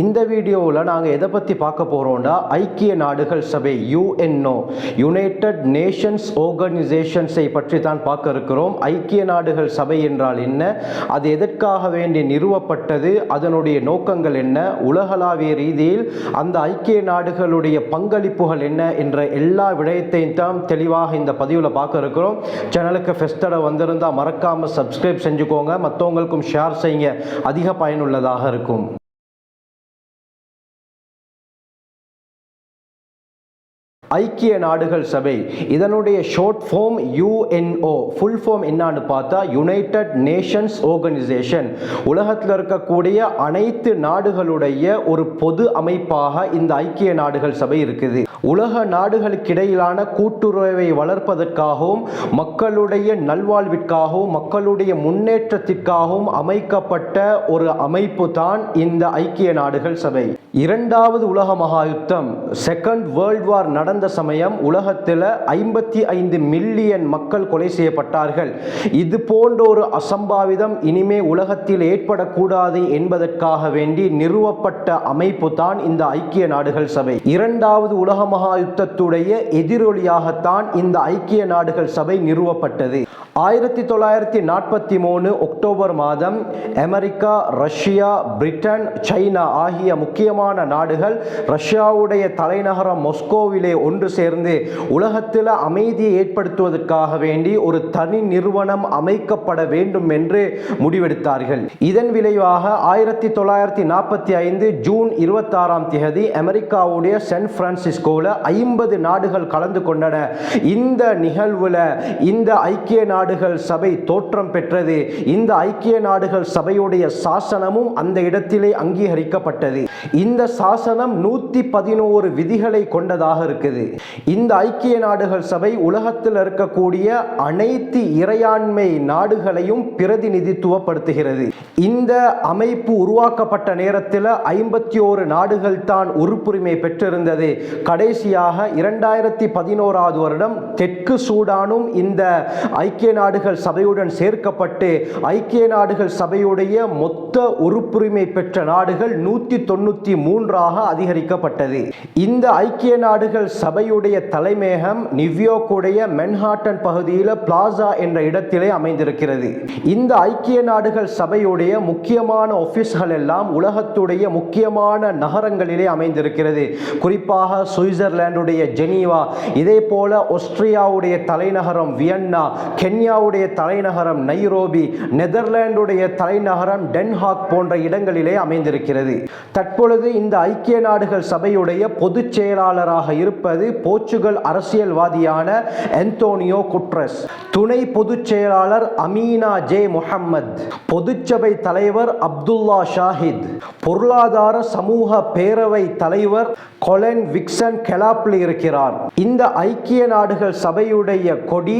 இந்த வீடியோவில் நாங்கள் எதை பற்றி பார்க்க போகிறோம்னா ஐக்கிய நாடுகள் சபை யுஎன்ஓ யுனைடெட் நேஷன்ஸ் ஆர்கனைசேஷன்ஸை பற்றி தான் பார்க்க இருக்கிறோம். ஐக்கிய நாடுகள் சபை என்றால் என்ன? அது எதற்காக வேண்டி நிறுவப்பட்டது? அதனுடைய நோக்கங்கள் என்ன? உலகளாவிய ரீதியில் அந்த ஐக்கிய நாடுகளுடைய பங்களிப்புகள் என்ன என்ற எல்லா விடயத்தையும் தான் தெளிவாக இந்த பதிவில் பார்க்க இருக்கிறோம். சேனலுக்கு ஃபெஸ்டடை வந்திருந்தால் மறக்காமல் சப்ஸ்கிரைப் செஞ்சுக்கோங்க. மற்றவங்களுக்கும் ஷேர் செய்யுங்க. அதிக பயனுள்ளதாக இருக்கும். ஐக்கிய நாடுகள் சபை. இதனுடைய short form UNO full form என்னான்னு பார்த்தா யுனைடெட் நேஷன்ஸ் ஆர்கனைசேஷன் உலகத்தில் இருக்கக்கூடிய அனைத்து நாடுகளுடைய ஒரு பொது அமைப்பாக இந்த ஐக்கிய நாடுகள் சபை இருக்குது. உலக நாடுகளுக்கிடையிலான கூட்டுறவை வளர்ப்பதற்காகவும் மக்களுடைய நல்வாழ்விற்காகவும் மக்களுடைய முன்னேற்றத்திற்காகவும் அமைக்கப்பட்ட ஒரு அமைப்பு தான் இந்த ஐக்கிய நாடுகள் சபை. இரண்டாவது உலக மகா யுத்தம் செகண்ட் வேர்ல்ட் வார் நடந்த சமயம் உலகத்தில் ஐம்பத்தி ஐந்து மில்லியன் மக்கள் கொலை செய்யப்பட்டார்கள். இது போன்ற ஒரு அசம்பாவிதம் இனிமே உலகத்தில் ஏற்படக்கூடாது என்பதற்காக வேண்டி நிறுவப்பட்ட அமைப்பு தான் இந்த ஐக்கிய நாடுகள் சபை. இரண்டாவது உலக மகா யுத்தத்துடைய எதிரொலியாகத்தான் இந்த ஐக்கிய நாடுகள் சபை நிறுவப்பட்டது. ஆயிரத்தி தொள்ளாயிரத்தி நாற்பத்தி மூணு அக்டோபர் மாதம் அமெரிக்கா ரஷ்யா பிரிட்டன் சைனா ஆகிய முக்கியமான நாடுகள் ரஷ்யாவுடைய தலைநகரம் மொஸ்கோவிலே ஒன்று சேர்ந்து உலகத்தில் அமைதியை ஏற்படுத்துவதற்காக வேண்டி ஒரு தனி நிறுவனம் அமைக்கப்பட வேண்டும் என்று முடிவெடுத்தார்கள். இதன் விளைவாக ஆயிரத்தி தொள்ளாயிரத்தி நாற்பத்தி ஐந்து ஜூன் இருபத்தாறாம் தேதி அமெரிக்காவுடைய சான் பிரான்சிஸ்கோவில் ஐம்பது நாடுகள் கலந்து கொண்டன. இந்த நிகழ்வில் இந்த ஐக்கிய நாடு நாடுகள் சபை தோற்றம் பெற்றது. இந்த ஐக்கிய நாடுகள் சபையுடைய சாசனமும் அந்த இடத்திலே அங்கீகரிக்கப்பட்டது. இந்த சாசனம் நூற்றி பதினோரு விதிகளை கொண்டதாக இருக்குது. இந்த ஐக்கிய நாடுகள் சபை உலகத்தில் இருக்கக்கூடிய அனைத்து இறையாண்மை நாடுகளையும் பிரதிநிதித்துவப்படுத்துகிறது. இந்த அமைப்பு உருவாக்கப்பட்ட நேரத்தில் ஐம்பத்தி ஓரு நாடுகள் தான் உறுப்புரிமை பெற்றிருந்தது. கடைசியாக இரண்டாயிரத்தி பதினோராவது வருடம் தெற்கு சூடானும் இந்த ஐக்கிய நாடுகள் சபையுடன் சேர்க்கப்பட்டு ஐக்கிய நாடுகள் சபையுடைய மொத்த உறுப்புரிமை பெற்ற நாடுகள் நூற்றி தொண்ணூற்றி மூன்றாக அதிகரிக்கப்பட்டது. இந்த ஐக்கிய நாடுகள் சபையுடைய தலைமையகம் நிவ்யோர்க்குடைய மென்ஹாட்டன் பகுதியில் பிளாசா என்ற இடத்திலே அமைந்திருக்கிறது. இந்த ஐக்கிய நாடுகள் சபையுடைய முக்கியமான ஆஃபீஸ்கள் எல்லாம் உலகத்துடைய முக்கியமான நகரங்களிலே அமைந்திருக்கிறது. குறிப்பாக சுவிட்சர்லாந்துடைய ஜெனீவா இதே போல ஆஸ்திரியாவுடைய தலைநகரம் வியன்னா கென் கென்யாவுடைய தலைநகரம் நைரோபி நெதர்லாண்டுடைய தலைநகரம் டென்ஹாக் போன்ற இடங்களிலே அமைந்திருக்கிறது. தற்பொழுது இந்த ஐக்கிய நாடுகள் சபையுடைய பொதுச் செயலாளராக இருப்பது போர்ச்சுகல் அரசியல்வாதியான அந்தோனியோ குட்ரஸ். துணை பொதுச் செயலாளர் அமீனா ஜே முஹம்மத். பொதுச்சபை தலைவர் அப்துல்லா ஷாஹித். பொருளாதார சமூக பேரவை தலைவர் கொலன் விக்சன் கெலாப்லி இருக்கிறார். இந்த ஐக்கிய நாடுகள் சபையுடைய கொடி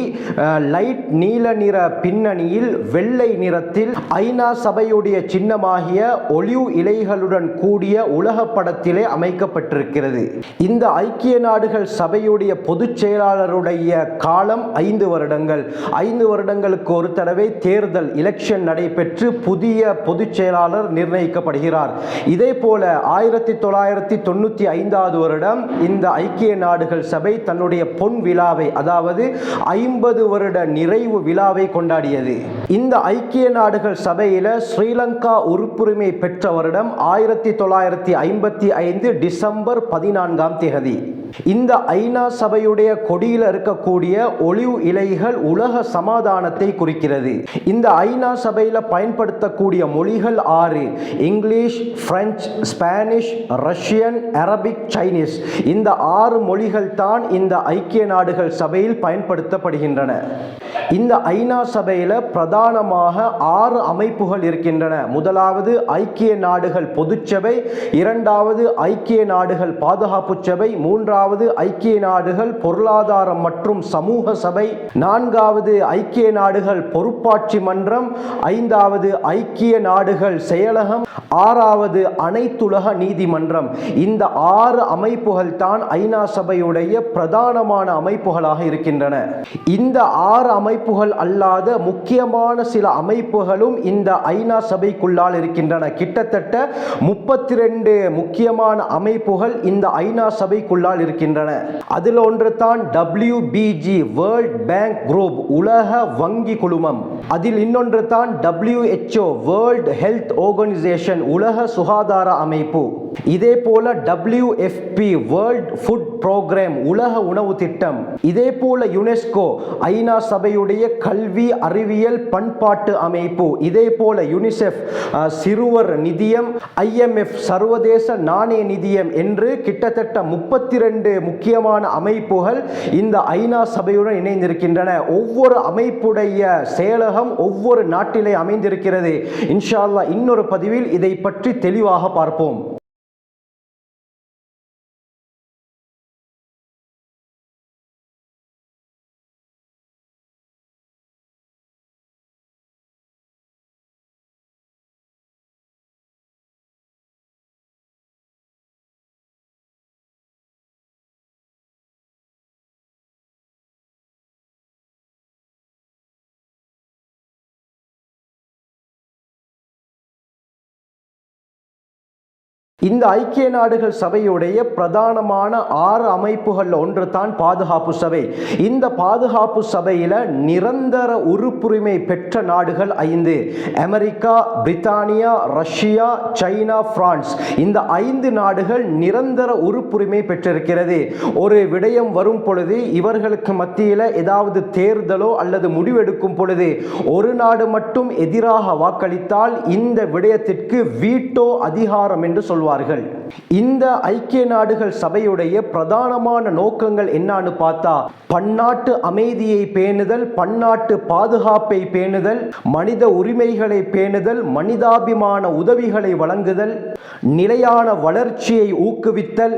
லைட் நீல நிற பின்னணியில் வெள்ளை நிறத்தில் ஐநா சபையுடைய சின்னமாகிய ஒளிவு இலைகளுடன் கூடிய உலக படத்திலே அமைக்கப்பட்டிருக்கிறது. இந்த ஐக்கிய நாடுகள் சபையுடைய பொதுச் செயலாளருடைய காலம் ஐந்து வருடங்கள். ஐந்து வருடங்களுக்கு ஒரு தடவை தேர்தல் எலெக்ஷன் நடைபெற்று புதிய பொதுச் செயலாளர் நிர்ணயிக்கப்படுகிறார். இதே போல ஆயிரத்தி தொள்ளாயிரத்தி தொண்ணூற்றி ஐந்தாவது வருடம் இந்த ஐக்கிய நாடுகள் சபை தன்னுடைய பொன் விழாவை அதாவது ஐம்பது வருட நிறை நிறைவு விழாவை கொண்டாடியது. இந்த ஐக்கிய நாடுகள் சபையில் ஸ்ரீலங்கா உறுப்புரிமை பெற்ற வருடம் ஆயிரத்தி தொள்ளாயிரத்தி ஐம்பத்தி ஐந்து டிசம்பர் பதினான்காம் தேதி. இந்த ஐநா சபையுடைய கொடியில் இருக்கக்கூடிய ஒளிவு இலைகள் உலக சமாதானத்தை குறிக்கிறது. இந்த ஐநா சபையில் பயன்படுத்தக்கூடிய மொழிகள் ஆறு. English French Spanish Russian Arabic Chinese. இந்த ஆறு மொழிகள் தான் இந்த ஐக்கிய நாடுகள் சபையில் பயன்படுத்தப்படுகின்றன. இந்த ஐநா சபையில் பிரதானமாக ஆறு அமைப்புகள் இருக்கின்றன. முதலாவது ஐக்கிய நாடுகள் பொதுச்சபை இரண்டாவது ஐக்கிய நாடுகள் பாதுகாப்பு சபை மூன்றாவது ஐக்கிய நாடுகள் பொருளாதாரம் மற்றும் சமூக சபை. நான்காவது ஐக்கிய நாடுகள் பொறுப்பாட்சி மன்றம். ஐந்தாவது ஐக்கிய நாடுகள் செயலகம். ஆறாவது அனைத்துலக நீதிமன்றம். இந்த ஆறு அமைப்புகள் தான் ஐநா சபையுடைய பிரதானமான அமைப்புகளாக இருக்கின்றன. இந்த ஆறு அமைப்புகள் அல்லாத முக்கியமான சில அமைப்புகளும் இந்த ஐநா சபைக்குள்ளால் இருக்கின்றன. கிட்டத்தட்ட முப்பத்தி ரெண்டு முக்கியமான அமைப்புகள் இந்த ஐநா சபைக்குள்ளால் இருக்கின்றன. அதில் ஒன்று தான் டபிள்யூபிஜி வேர்ல்ட் பேங்க் குரூப் உலக வங்கி குழுமம். அதில் இன்னொன்று தான் டபிள்யூஹெச்ஓ வேர்ல்ட் ஹெல்த் ஆர்கனைசேஷன் உலக சுகாதார அமைப்பு. இதே போல WFP வேர்ல்ட் ஃபுட் ப்ரோக்ராம் உலக உணவு திட்டம். இதே போல யுனெஸ்கோ ஐநா சபையுடைய கல்வி அறிவியல் பண்பாட்டு அமைப்பு. இதே போல யுனிசெஃப் சிறுவர் நிதியம் ஐஎம்எஃப் சர்வதேச நாணய நிதியம் என்று கிட்டத்தட்ட முப்பத்தி ரெண்டு முக்கியமான அமைப்புகள் இந்த ஐநா சபையுடன் இணைந்திருக்கின்றன. ஒவ்வொரு அமைப்புடைய செயலகம் ஒவ்வொரு நாட்டிலே அமைந்திருக்கிறது. இன்ஷா அல்லாஹ் இன்னொரு பதிவில் இதை பற்றி தெளிவாக பார்ப்போம். இந்த ஐக்கிய நாடுகள் சபையுடைய பிரதானமான ஆறு அமைப்புகள் ஒன்று தான் பாதுகாப்பு சபை. இந்த பாதுகாப்பு சபையில நிரந்தர உறுப்புரிமை பெற்ற நாடுகள் ஐந்து. அமெரிக்கா பிரித்தானியா ரஷ்யா சைனா பிரான்ஸ். இந்த ஐந்து நாடுகள் நிரந்தர உறுப்புரிமை பெற்றிருக்கிறது. ஒரு விடயம் வரும் பொழுது இவர்களுக்கு மத்தியில் ஏதாவது தேர்தலோ அல்லது முடிவெடுக்கும் பொழுது ஒரு நாடு மட்டும் எதிராக வாக்களித்தால் இந்த விடயத்திற்கு வீட்டோ அதிகாரம் என்று சொல்வார்கள் இந்த ஐக்கிய நாடுகள் சபையுடைய பிரதானமான நோக்கங்கள் என்னன்னு பார்த்தா பன்னாட்டு அமைதியை பேணுதல் பன்னாட்டு பாதுகாப்பை பேணுதல் மனித உரிமைகளை பேணுதல் மனிதாபிமான உதவிகளை வழங்குதல் நிலையான வளர்ச்சியை ஊக்குவித்தல்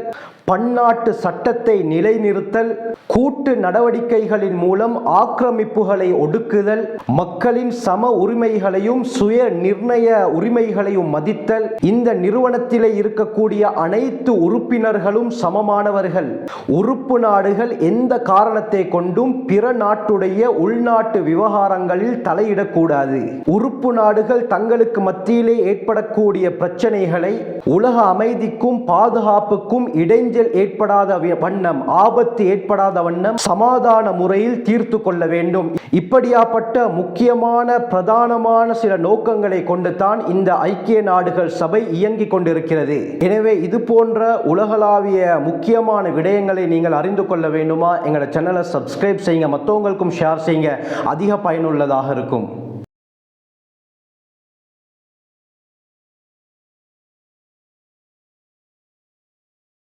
பன்னாட்டு சட்டத்தை நிலைநிறுத்தல் கூட்டு நடவடிக்கைகளின் மூலம் ஆக்கிரமிப்புகளை ஒடுக்குதல் மக்களின் சம உரிமைகளையும் சுய நிர்ணய உரிமைகளையும் மதித்தல் இந்த நிறுவனத்திலே இருக்கக்கூடிய அனைத்து உறுப்பினர்களும் சமமானவர்கள். உறுப்பு நாடுகள் எந்த காரணத்தை கொண்டும் பிற நாட்டுடைய உள்நாட்டு விவகாரங்களில் தலையிடக்கூடாது. உறுப்பு நாடுகள் தங்களுக்கு மத்தியிலே ஏற்படக்கூடிய பிரச்சனைகளை உலக அமைதிக்கும் பாதுகாப்புக்கும் இடைஞ்சல் ஏற்படாத வண்ணம் ஆபத்து ஏற்படாத வண்ணம் சமாதான முறையில் தீர்த்து கொள்ள வேண்டும். இப்படியாப்பட்ட முக்கியமான பிரதானமான சில நோக்கங்களை கொண்டு தான் இந்த ஐக்கிய நாடுகள் சபை இயங்கிக் கொண்டிருக்கிறது. எனவே இது போன்ற உலகளாவிய முக்கியமான விடயங்களை நீங்கள் அறிந்து கொள்ள வேண்டுமா? எங்களோட சேனலை சப்ஸ்கிரைப் செய்யுங்க. மற்றவங்களுக்கும் ஷேர் செய்யுங்க. அதிக பயனுள்ளதாக இருக்கும்.